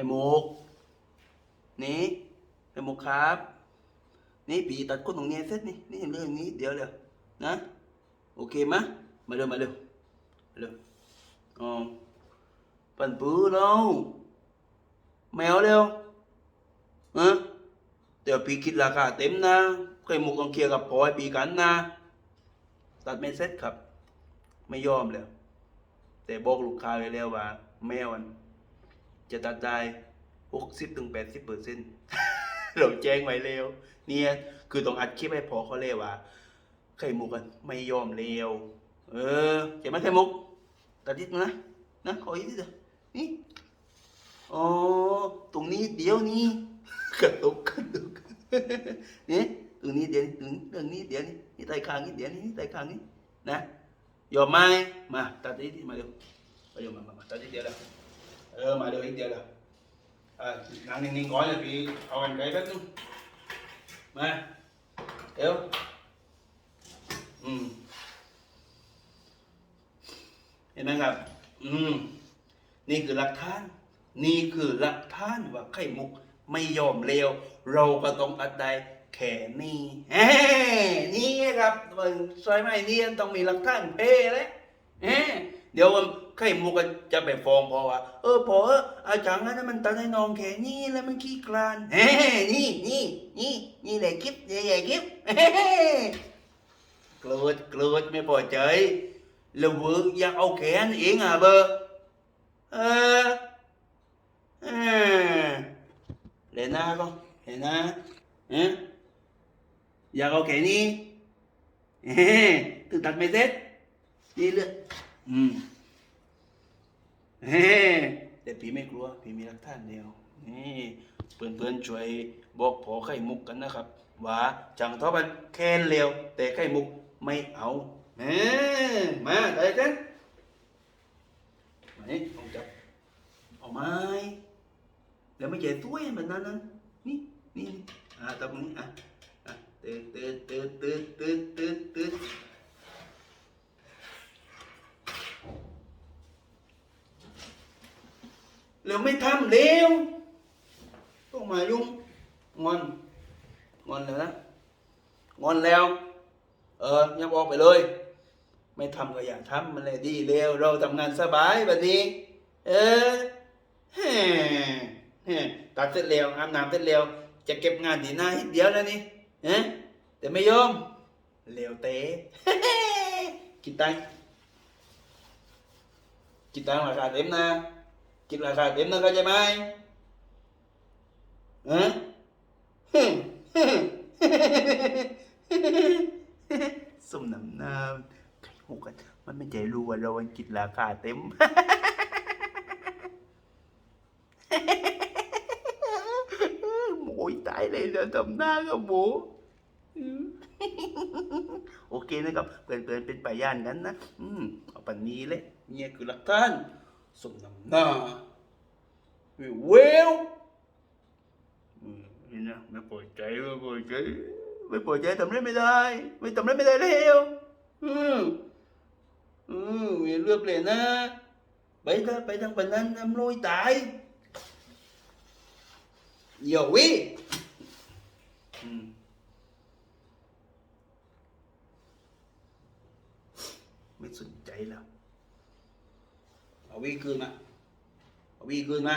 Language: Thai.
ข่มุก นี่ไข่มุกครับ นี่ปีตัดก้นตรงนี้เสร็จนี่นี่เห็นเรื่องนี้เดี๋ยวเดี๋ยวนะ โอเคมะมาเร็วมาเร็วมาเร็วอ๋อปั่นปื้อเราแมวเร็วฮะเดี๋ยวปีคิดราคาเต็มนะไข่มุกต้องเคลียร์กับพอให้ปีกันนะ ตัดไม่เสร็จครับ ไม่ยอมแล้วแต่บอกลูกค้าไว้แล้วว่าแมวมัน จะตัดได้หกสิบถึงแปดสิบเปอร์เซ็นต์เราแจ้งไว้แล้วเนี่ย คือต้องอัดคลิปให้พอเขาเลยว่าไข่มุกกันไม่ยอมเร็ว เออเห็นไหมไข่มุกตัดนิดนะนะขออีกนิดเดียวนี่อ๋อตรงนี้เดี๋ยวนี้กระตุกกระตุกนี่ตรงนี้เดี๋ยวนี้ตรงนี้เดี๋ยวนี้นี่ใต้คางนี้เดี๋ยวนี้นี่ใต้คางนี้นะยอมไหมมาตัดนิดมาเร็วมาเร็วมามามาตัดนิดเดียวแล้ว เออมาเร็วอีกเดียวล้วอ่านั่งนิ่งๆก่อนเลยพี่เอากันไกลแป๊บนึงมาเดี๋ยวอืมเห็นไหมครับ อืมนี่คือหลักฐาน นี่คือหลักฐานว่าไข่มุกไม่ยอมเลวเราก็ต้องอัดได้แค่นี้เฮ้นี่ครับมันซอยไม่นี่ต้องมีหลักฐานเป้เลยเฮ้เดี๋ยว ไข่มุกก็จะไปฟ้องพอว่า เออพออาจารย์นั้นมันตัดให้นองแค่นี้แล้วมันขี้กลานเฮ้นี่นี่นี่นี่แหละคลิปใหญ่ๆคลิปเฮ้โกรธโกรธไม่พอใจแล้วเวิร์กอยากเอาแขนเองอะเบอร์เออเออเหลน่าก็เหลน่าเอ๊ะอยากเอาแขนนี้เฮ้ถึงตัดไม่เสร็จนี่เลือดอืม แต่พี่ไม่กลัวพี่มีหลักฐานเดียวนี่เพื่อนๆช่วยบอกพอไข่มุกกันนะครับ ว่าจังเท่ามันแค่นเร็วแต่ไข่มุกไม่เอาเอ้มาได้กันมานี่ลองจับเอาไม้แล้วไม่ใช่ถ้วยแบบนั้นนั้นนี่นี่นี่อ่าตรงนี้อะอะตืดตืดตืดตืดตืดตืดตืด แล้วไม่ทำเร็วต้องมายุ่งงอน งอนแล้วนะงอนแล้ว เอออย่าบอกไปเลย ไม่ทำก็อย่าทำมันเลยดีเร็ว เราทำงานสบายแบบนี้ เออแฮ่แฮ่ตัดเสร็จแล้วอาบน้ำเสร็จแล้วจะเก็บงานดีหน้าเดียวแล้วนี่เอ๊ะแต่ไม่ยอมเร็วเตะกินตังกินตังราคาเต็มนะ กินราคาเต็มนะเข้าใจไหมเอ๊ะสมน้ำหน้าไข่มุกกันมันไม่ใจรู้ว่าเรากินราคาเต็มหมูตายเลยจะทำหน้ากับหมูโอเคนะครับเพื่อนๆเป็นปายานกันนะ อืมเอาปันนี้เลยเนี่ยคือหลักฐาน สมน้ำหน้าเวลอืมนี่นะไม่ปล่อยใจไม่ปล่อยใจไม่ปล่อยใจทำอะไรไม่ได้ ไม่ทำอะไรไม่ได้แล้วอืมอืมมีเลือกเลยนะ ไปเถอะไปทางปานนั้นน้ำลอยตาย Yo, we. อืมไม่สนใจแล้ว เอาวีคืนมาเอาวีคืนมา